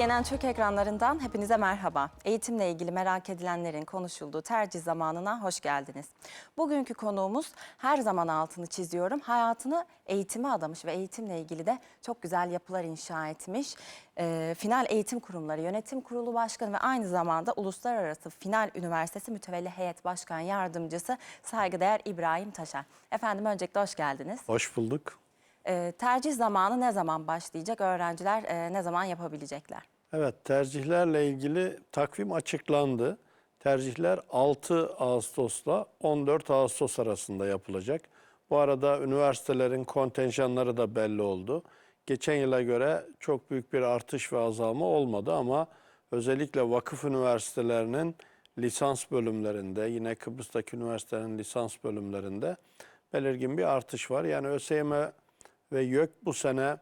CNN Türk ekranlarından hepinize merhaba. Eğitimle ilgili merak edilenlerin konuşulduğu tercih zamanına hoş geldiniz. Bugünkü konuğumuz her zaman altını çiziyorum. Hayatını eğitime adamış ve eğitimle ilgili de çok güzel yapılar inşa etmiş. Ee, Final Eğitim Kurumları Yönetim Kurulu Başkanı ve aynı zamanda Uluslararası Final Üniversitesi Mütevelli Heyet Başkan Yardımcısı saygıdeğer İbrahim Taşer. Efendim öncelikle hoş geldiniz. Hoş bulduk. Ee, tercih zamanı ne zaman başlayacak? Öğrenciler e, ne zaman yapabilecekler? Evet, tercihlerle ilgili takvim açıklandı. Tercihler 6 Ağustos'la 14 Ağustos arasında yapılacak. Bu arada üniversitelerin kontenjanları da belli oldu. Geçen yıla göre çok büyük bir artış ve azalma olmadı ama özellikle vakıf üniversitelerinin lisans bölümlerinde, yine Kıbrıs'taki üniversitelerin lisans bölümlerinde belirgin bir artış var. Yani ÖSYM ve YÖK bu sene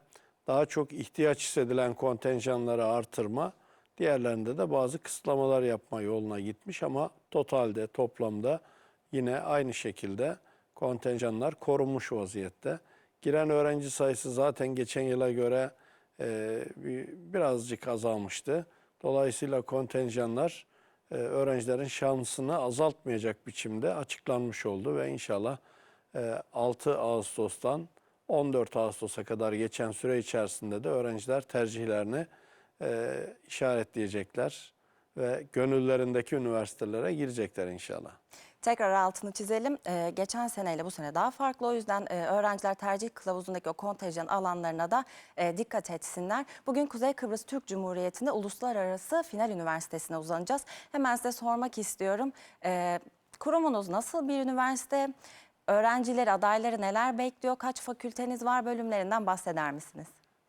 daha çok ihtiyaç hissedilen kontenjanları artırma, diğerlerinde de bazı kısıtlamalar yapma yoluna gitmiş ama totalde, toplamda yine aynı şekilde kontenjanlar korunmuş vaziyette. Giren öğrenci sayısı zaten geçen yıla göre e, bir- birazcık azalmıştı. Dolayısıyla kontenjanlar e, öğrencilerin şansını azaltmayacak biçimde açıklanmış oldu ve inşallah e, 6 Ağustos'tan 14 Ağustos'a kadar geçen süre içerisinde de öğrenciler tercihlerini e, işaretleyecekler ve gönüllerindeki üniversitelere girecekler inşallah. Tekrar altını çizelim. Ee, geçen seneyle bu sene daha farklı. O yüzden e, öğrenciler tercih kılavuzundaki o kontenjan alanlarına da e, dikkat etsinler. Bugün Kuzey Kıbrıs Türk Cumhuriyeti'nde Uluslararası Final Üniversitesi'ne uzanacağız. Hemen size sormak istiyorum. Ee, kurumunuz nasıl bir üniversite? Öğrencileri, adayları neler bekliyor? Kaç fakülteniz var? Bölümlerinden bahseder misiniz?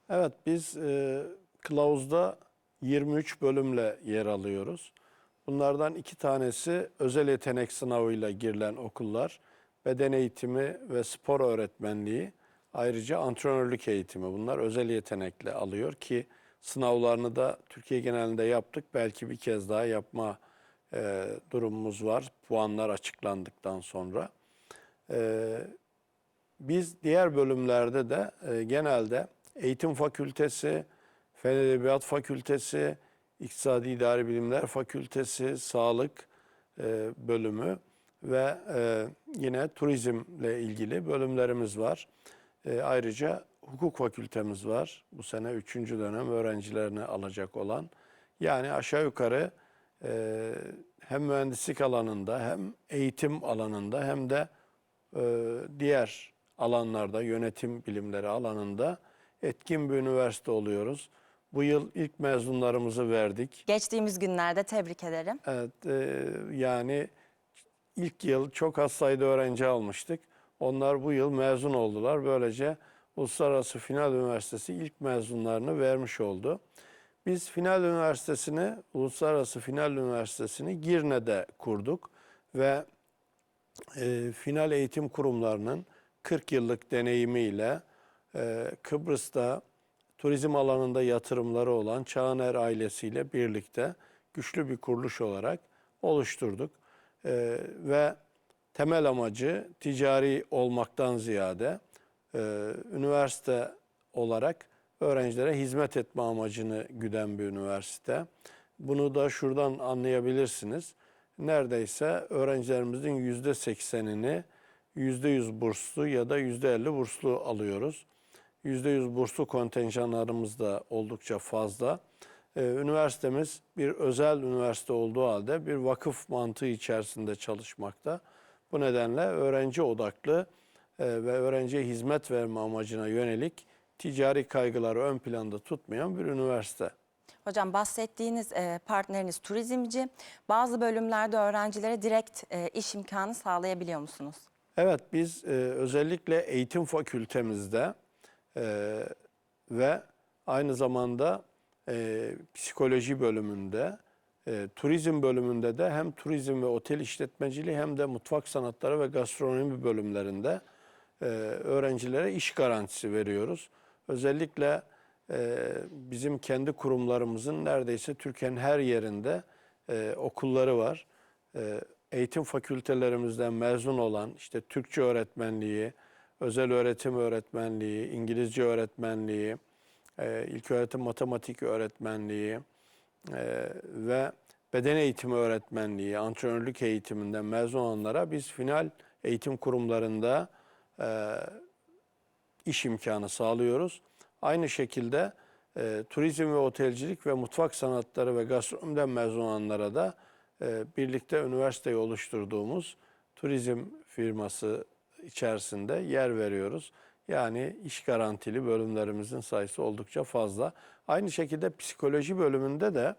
Evet biz e, kılavuzda 23 bölümle yer alıyoruz. Bunlardan iki tanesi özel yetenek sınavıyla girilen okullar. Beden eğitimi ve spor öğretmenliği. Ayrıca antrenörlük eğitimi bunlar özel yetenekle alıyor ki sınavlarını da Türkiye genelinde yaptık. Belki bir kez daha yapma e, durumumuz var puanlar açıklandıktan sonra. E, biz diğer bölümlerde de e, genelde eğitim fakültesi, fen edebiyat fakültesi, iktisadi idari bilimler fakültesi, sağlık e, bölümü ve e, yine turizmle ilgili bölümlerimiz var. Ayrıca hukuk fakültemiz var. Bu sene üçüncü dönem öğrencilerini alacak olan. Yani aşağı yukarı hem mühendislik alanında hem eğitim alanında hem de diğer alanlarda yönetim bilimleri alanında etkin bir üniversite oluyoruz. Bu yıl ilk mezunlarımızı verdik. Geçtiğimiz günlerde tebrik ederim. Evet, e, yani ilk yıl çok az sayıda öğrenci almıştık. Onlar bu yıl mezun oldular. Böylece Uluslararası Final Üniversitesi ilk mezunlarını vermiş oldu. Biz Final Üniversitesi'ni, Uluslararası Final Üniversitesi'ni Girne'de kurduk ve e, final eğitim kurumlarının 40 yıllık deneyimiyle e, Kıbrıs'ta turizm alanında yatırımları olan Çağaner ailesiyle birlikte güçlü bir kuruluş olarak oluşturduk. E, ve temel amacı ticari olmaktan ziyade e, üniversite olarak öğrencilere hizmet etme amacını güden bir üniversite. Bunu da şuradan anlayabilirsiniz. Neredeyse öğrencilerimizin yüzde seksenini yüzde yüz burslu ya da yüzde elli burslu alıyoruz. Yüzde yüz burslu kontenjanlarımız da oldukça fazla. Ee, üniversitemiz bir özel üniversite olduğu halde bir vakıf mantığı içerisinde çalışmakta. Bu nedenle öğrenci odaklı e, ve öğrenciye hizmet verme amacına yönelik ticari kaygıları ön planda tutmayan bir üniversite. Hocam bahsettiğiniz e, partneriniz turizmci. Bazı bölümlerde öğrencilere direkt e, iş imkanı sağlayabiliyor musunuz? Evet biz e, özellikle eğitim fakültemizde e, ve aynı zamanda psikoloji bölümünde, e, turizm bölümünde de hem turizm ve otel işletmeciliği hem de mutfak sanatları ve gastronomi bölümlerinde öğrencilere iş garantisi veriyoruz. Özellikle bizim kendi kurumlarımızın neredeyse Türkiye'nin her yerinde e, okulları var. E, eğitim fakültelerimizden mezun olan işte Türkçe öğretmenliği, özel öğretim öğretmenliği, İngilizce öğretmenliği, e, ilköğretim matematik öğretmenliği e, ve beden eğitimi öğretmenliği, antrenörlük eğitiminden mezun olanlara biz final eğitim kurumlarında iş imkanı sağlıyoruz. Aynı şekilde e, turizm ve otelcilik ve mutfak sanatları ve gastronomiden mezun olanlara da e, birlikte üniversiteyi oluşturduğumuz turizm firması içerisinde yer veriyoruz. Yani iş garantili bölümlerimizin sayısı oldukça fazla. Aynı şekilde psikoloji bölümünde de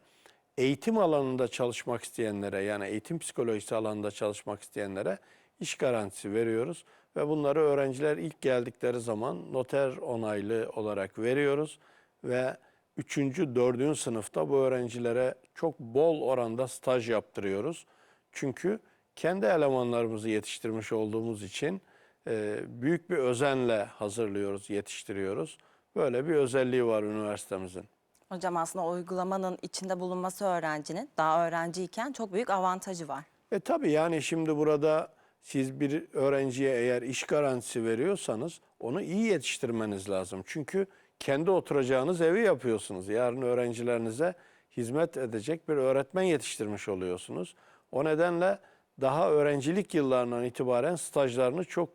eğitim alanında çalışmak isteyenlere yani eğitim psikolojisi alanında çalışmak isteyenlere iş garantisi veriyoruz. Ve bunları öğrenciler ilk geldikleri zaman noter onaylı olarak veriyoruz. Ve 3. 4. sınıfta bu öğrencilere çok bol oranda staj yaptırıyoruz. Çünkü kendi elemanlarımızı yetiştirmiş olduğumuz için e, büyük bir özenle hazırlıyoruz, yetiştiriyoruz. Böyle bir özelliği var üniversitemizin. Hocam aslında o uygulamanın içinde bulunması öğrencinin daha öğrenciyken çok büyük avantajı var. E tabii yani şimdi burada siz bir öğrenciye eğer iş garantisi veriyorsanız onu iyi yetiştirmeniz lazım. Çünkü kendi oturacağınız evi yapıyorsunuz. Yarın öğrencilerinize hizmet edecek bir öğretmen yetiştirmiş oluyorsunuz. O nedenle daha öğrencilik yıllarından itibaren stajlarını çok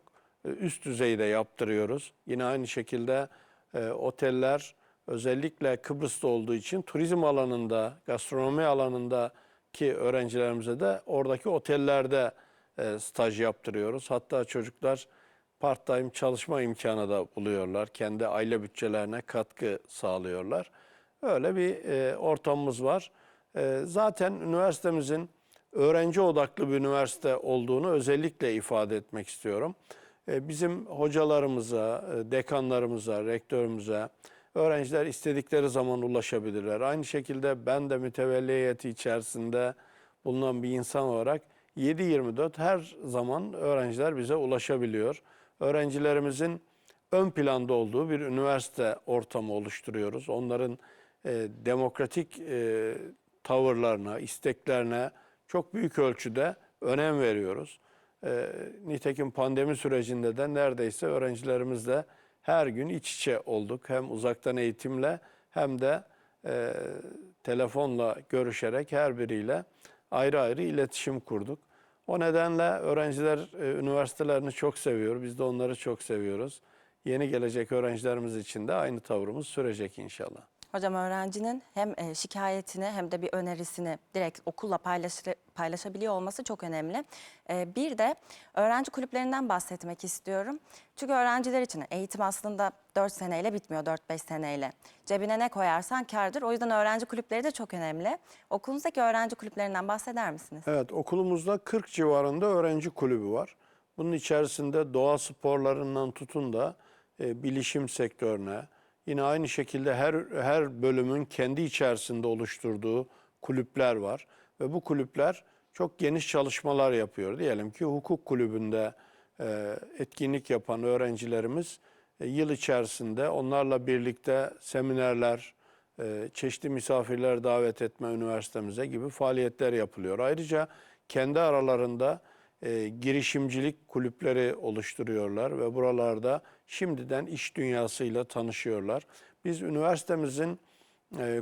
e, üst düzeyde yaptırıyoruz. Yine aynı şekilde e, oteller özellikle Kıbrıs'ta olduğu için turizm alanında, gastronomi alanındaki öğrencilerimize de oradaki otellerde e, staj yaptırıyoruz. Hatta çocuklar part-time çalışma imkanı da buluyorlar. Kendi aile bütçelerine katkı sağlıyorlar. Öyle bir e, ortamımız var. E, zaten üniversitemizin öğrenci odaklı bir üniversite olduğunu özellikle ifade etmek istiyorum. Bizim hocalarımıza, dekanlarımıza, rektörümüze, öğrenciler istedikleri zaman ulaşabilirler. Aynı şekilde ben de mütevelli heyeti içerisinde bulunan bir insan olarak 7-24 her zaman öğrenciler bize ulaşabiliyor. Öğrencilerimizin ön planda olduğu bir üniversite ortamı oluşturuyoruz. Onların e, demokratik e, tavırlarına, isteklerine çok büyük ölçüde önem veriyoruz. E, nitekim pandemi sürecinde de neredeyse öğrencilerimizle her gün iç içe olduk. Hem uzaktan eğitimle hem de e, telefonla görüşerek her biriyle ayrı ayrı iletişim kurduk. O nedenle öğrenciler e, üniversitelerini çok seviyor. Biz de onları çok seviyoruz. Yeni gelecek öğrencilerimiz için de aynı tavrımız sürecek inşallah. Hocam öğrencinin hem e, şikayetini hem de bir önerisini direkt okulla paylaş- paylaşabiliyor olması çok önemli. E, Bir de öğrenci kulüplerinden bahsetmek istiyorum. Çünkü öğrenciler için eğitim aslında 4 seneyle bitmiyor, 4-5 seneyle. Cebine ne koyarsan kârdır. O yüzden öğrenci kulüpleri de çok önemli. Okulunuzdaki öğrenci kulüplerinden bahseder misiniz? Evet okulumuzda 40 civarında öğrenci kulübü var. Bunun içerisinde doğa sporlarından tutun da e, bilişim sektörüne, yine aynı şekilde her her bölümün kendi içerisinde oluşturduğu kulüpler var ve bu kulüpler çok geniş çalışmalar yapıyor. Diyelim ki hukuk kulübünde e, etkinlik yapan öğrencilerimiz e, yıl içerisinde onlarla birlikte seminerler, e, çeşitli misafirler davet etme üniversitemize gibi faaliyetler yapılıyor. Ayrıca kendi aralarında girişimcilik kulüpleri oluşturuyorlar ve buralarda şimdiden iş dünyasıyla tanışıyorlar. Biz üniversitemizin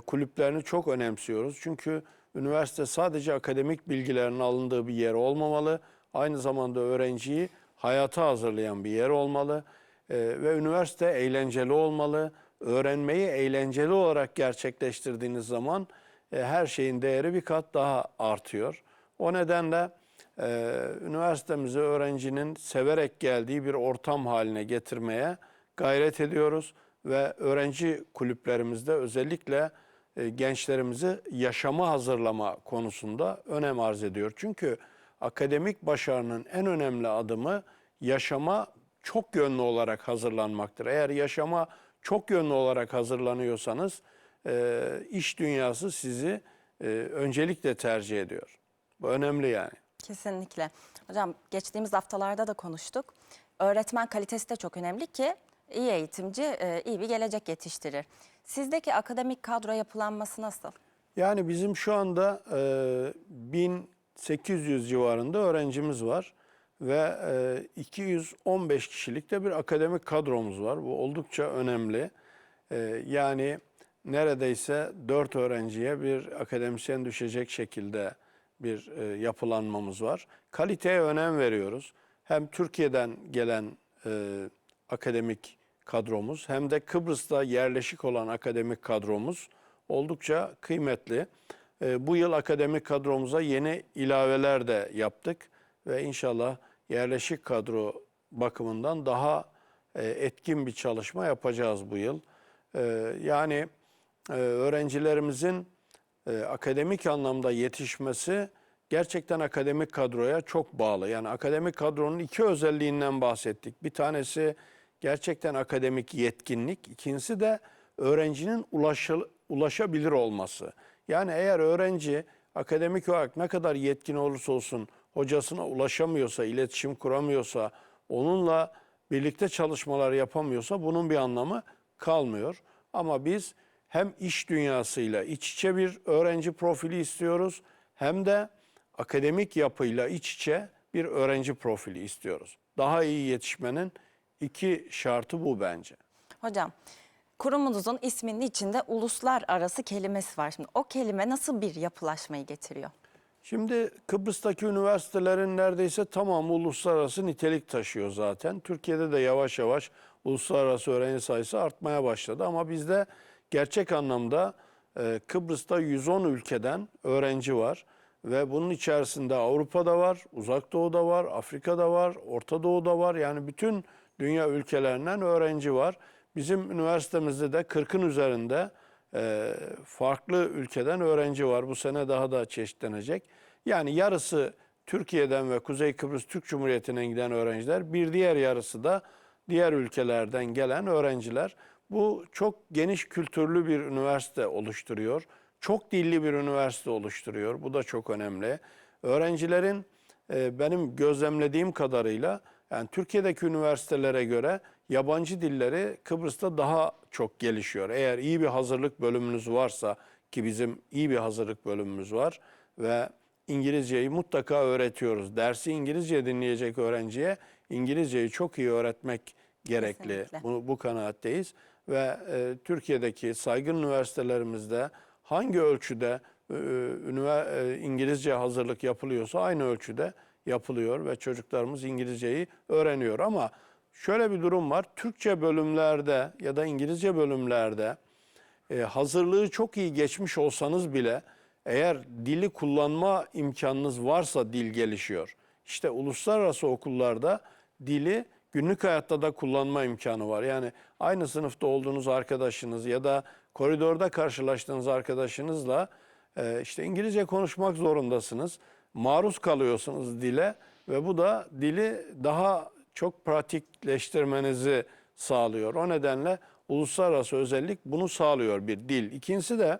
kulüplerini çok önemsiyoruz. Çünkü üniversite sadece akademik bilgilerin alındığı bir yer olmamalı. Aynı zamanda öğrenciyi hayata hazırlayan bir yer olmalı. E, ve üniversite eğlenceli olmalı. Öğrenmeyi eğlenceli olarak gerçekleştirdiğiniz zaman e, her şeyin değeri bir kat daha artıyor. O nedenle e, üniversitemizi öğrencinin severek geldiği bir ortam haline getirmeye gayret ediyoruz ve öğrenci kulüplerimizde özellikle gençlerimizi yaşama hazırlama konusunda önem arz ediyor. Çünkü akademik başarının en önemli adımı yaşama çok yönlü olarak hazırlanmaktır. Eğer yaşama çok yönlü olarak hazırlanıyorsanız e, iş dünyası sizi e, öncelikle tercih ediyor. Bu önemli yani. Kesinlikle. Hocam geçtiğimiz haftalarda da konuştuk. Öğretmen kalitesi de çok önemli ki iyi eğitimci e, iyi bir gelecek yetiştirir. Sizdeki akademik kadro yapılanması nasıl? Yani bizim şu anda e, 1800 civarında öğrencimiz var ve e, 215 kişilik de bir akademik kadromuz var. Bu oldukça önemli. E, yani neredeyse 4 öğrenciye bir akademisyen düşecek şekilde bir e, yapılanmamız var. Kaliteye önem veriyoruz. Hem Türkiye'den gelen e, akademik kadromuz hem de Kıbrıs'ta yerleşik olan akademik kadromuz oldukça kıymetli. E, bu yıl akademik kadromuza yeni ilaveler de yaptık ve inşallah yerleşik kadro bakımından daha e, etkin bir çalışma yapacağız bu yıl. E, yani e, öğrencilerimizin e, akademik anlamda yetişmesi gerçekten akademik kadroya çok bağlı. Yani akademik kadronun iki özelliğinden bahsettik. Bir tanesi gerçekten akademik yetkinlik, ikincisi de öğrencinin ulaşıl- ulaşabilir olması. Yani eğer öğrenci akademik olarak ne kadar yetkin olursa olsun hocasına ulaşamıyorsa, iletişim kuramıyorsa, onunla birlikte çalışmalar yapamıyorsa bunun bir anlamı kalmıyor. Ama biz hem iş dünyasıyla iç içe bir öğrenci profili istiyoruz hem de akademik yapıyla iç içe bir öğrenci profili istiyoruz. Daha iyi yetişmenin iki şartı bu bence. Hocam, kurumunuzun isminin içinde uluslararası kelimesi var. Şimdi o kelime nasıl bir yapılaşmayı getiriyor? Şimdi Kıbrıs'taki üniversitelerin neredeyse tamamı uluslararası nitelik taşıyor zaten. Türkiye'de de yavaş yavaş uluslararası öğrenci sayısı artmaya başladı ama bizde gerçek anlamda e, Kıbrıs'ta 110 ülkeden öğrenci var ve bunun içerisinde Avrupa'da var, Uzak Doğu'da var, Afrika'da var, Orta Doğu'da var. Yani bütün dünya ülkelerinden öğrenci var. Bizim üniversitemizde de 40'ın üzerinde e, farklı ülkeden öğrenci var. Bu sene daha da çeşitlenecek. Yani yarısı Türkiye'den ve Kuzey Kıbrıs Türk Cumhuriyeti'ne giden öğrenciler, bir diğer yarısı da diğer ülkelerden gelen öğrenciler. Bu çok geniş kültürlü bir üniversite oluşturuyor. Çok dilli bir üniversite oluşturuyor. Bu da çok önemli. Öğrencilerin e, benim gözlemlediğim kadarıyla yani Türkiye'deki üniversitelere göre yabancı dilleri Kıbrıs'ta daha çok gelişiyor. Eğer iyi bir hazırlık bölümünüz varsa ki bizim iyi bir hazırlık bölümümüz var ve İngilizceyi mutlaka öğretiyoruz. Dersi İngilizce dinleyecek öğrenciye İngilizceyi çok iyi öğretmek gerekli. Kesinlikle. Bu, bu kanaatteyiz ve e, Türkiye'deki saygın üniversitelerimizde hangi ölçüde e, e, İngilizce hazırlık yapılıyorsa aynı ölçüde yapılıyor ve çocuklarımız İngilizceyi öğreniyor. Ama şöyle bir durum var. Türkçe bölümlerde ya da İngilizce bölümlerde e, hazırlığı çok iyi geçmiş olsanız bile eğer dili kullanma imkanınız varsa dil gelişiyor. İşte uluslararası okullarda dili günlük hayatta da kullanma imkanı var. Yani aynı sınıfta olduğunuz arkadaşınız ya da koridorda karşılaştığınız arkadaşınızla e, işte İngilizce konuşmak zorundasınız. Maruz kalıyorsunuz dile ve bu da dili daha çok pratikleştirmenizi sağlıyor. O nedenle uluslararası özellik bunu sağlıyor bir dil. İkincisi de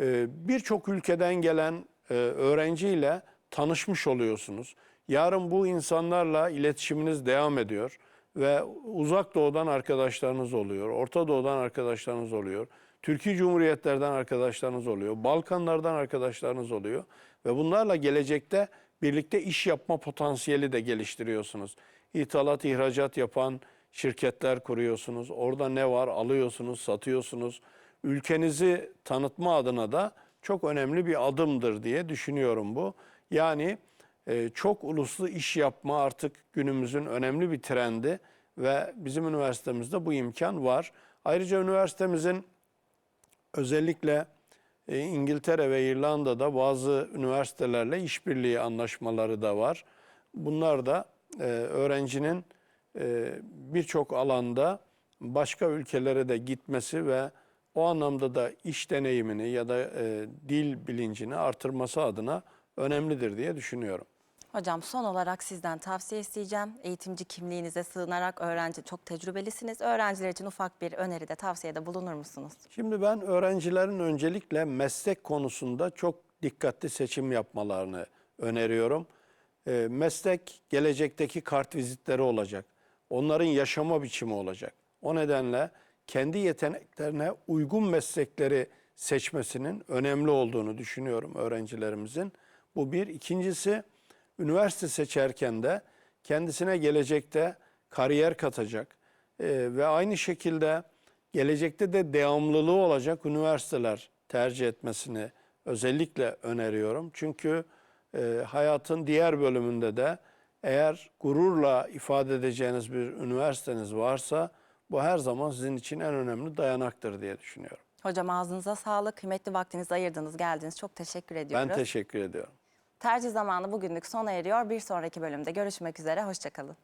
e, birçok ülkeden gelen e, öğrenciyle tanışmış oluyorsunuz. Yarın bu insanlarla iletişiminiz devam ediyor ve uzak doğudan arkadaşlarınız oluyor, Orta Doğu'dan arkadaşlarınız oluyor, Türkiye Cumhuriyetlerden arkadaşlarınız oluyor, Balkanlardan arkadaşlarınız oluyor ve bunlarla gelecekte birlikte iş yapma potansiyeli de geliştiriyorsunuz. İthalat, ihracat yapan şirketler kuruyorsunuz. Orada ne var alıyorsunuz, satıyorsunuz. Ülkenizi tanıtma adına da çok önemli bir adımdır diye düşünüyorum bu. Yani e, çok uluslu iş yapma artık günümüzün önemli bir trendi ve bizim üniversitemizde bu imkan var. Ayrıca üniversitemizin özellikle e, İngiltere ve İrlanda'da bazı üniversitelerle işbirliği anlaşmaları da var. Bunlar da e, öğrencinin e, birçok alanda başka ülkelere de gitmesi ve o anlamda da iş deneyimini ya da dil bilincini artırması adına önemlidir diye düşünüyorum. Hocam son olarak sizden tavsiye isteyeceğim. Eğitimci kimliğinize sığınarak öğrenci çok tecrübelisiniz. Öğrenciler için ufak bir öneride, tavsiyede bulunur musunuz? Şimdi ben öğrencilerin öncelikle meslek konusunda çok dikkatli seçim yapmalarını öneriyorum. E, meslek gelecekteki kart vizitleri olacak. Onların yaşama biçimi olacak. O nedenle kendi yeteneklerine uygun meslekleri seçmesinin önemli olduğunu düşünüyorum öğrencilerimizin. Bu bir. İkincisi üniversite seçerken de kendisine gelecekte kariyer katacak e, ve aynı şekilde gelecekte de devamlılığı olacak üniversiteler tercih etmesini özellikle öneriyorum. Çünkü e, hayatın diğer bölümünde de eğer gururla ifade edeceğiniz bir üniversiteniz varsa bu her zaman sizin için en önemli dayanaktır diye düşünüyorum. Hocam ağzınıza sağlık. Kıymetli vaktinizi ayırdınız, geldiniz. Çok teşekkür ediyoruz. Ben teşekkür ediyorum. Tercih zamanı bugünlük sona eriyor. Bir sonraki bölümde görüşmek üzere. Hoşçakalın.